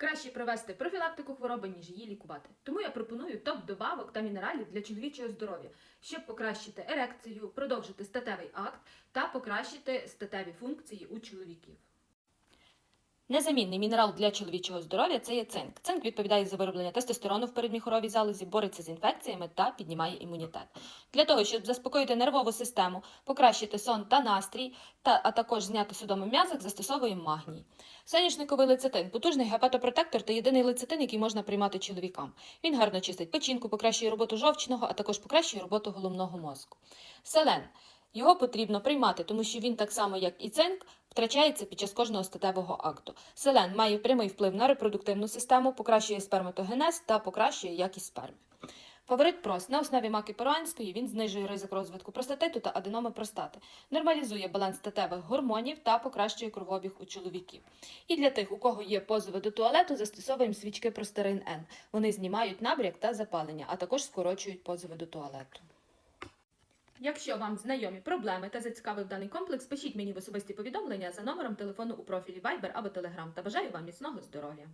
Краще провести профілактику хвороби, ніж її лікувати. Тому я пропоную топ добавок та мінералів для чоловічого здоров'я, щоб покращити ерекцію, продовжити статевий акт та покращити статеві функції у чоловіків. Незамінний мінерал для чоловічого здоров'я це є цинк. Цинк відповідає за вироблення тестостерону в передміхоровій залозі, бореться з інфекціями та піднімає імунітет. Для того, щоб заспокоїти нервову систему, покращити сон та настрій, та, а також зняти судомий м'язок, застосовуємо магній. Соняшниковий лецитин потужний гепатопротектор та єдиний лецитин, який можна приймати чоловікам. Він гарно чистить печінку, покращує роботу жовчного, а також покращує роботу головного мозку. Селен. Його потрібно приймати, тому що він так само, як і цинк, втрачається під час кожного статевого акту. Селен має прямий вплив на репродуктивну систему, покращує сперматогенез та покращує якість сперми. Фаворит прост на основі маки перуанської він знижує ризик розвитку простатиту та аденоми простати, нормалізує баланс статевих гормонів та покращує кровообіг у чоловіків. І для тих, у кого є позови до туалету, застосовуємо свічки Простерин Н. Вони знімають набряк та запалення, а також скорочують позови до туалету. Якщо вам знайомі проблеми та зацікавив даний комплекс, пишіть мені в особисті повідомлення за номером телефону у профілі Viber або Telegram та бажаю вам міцного здоров'я.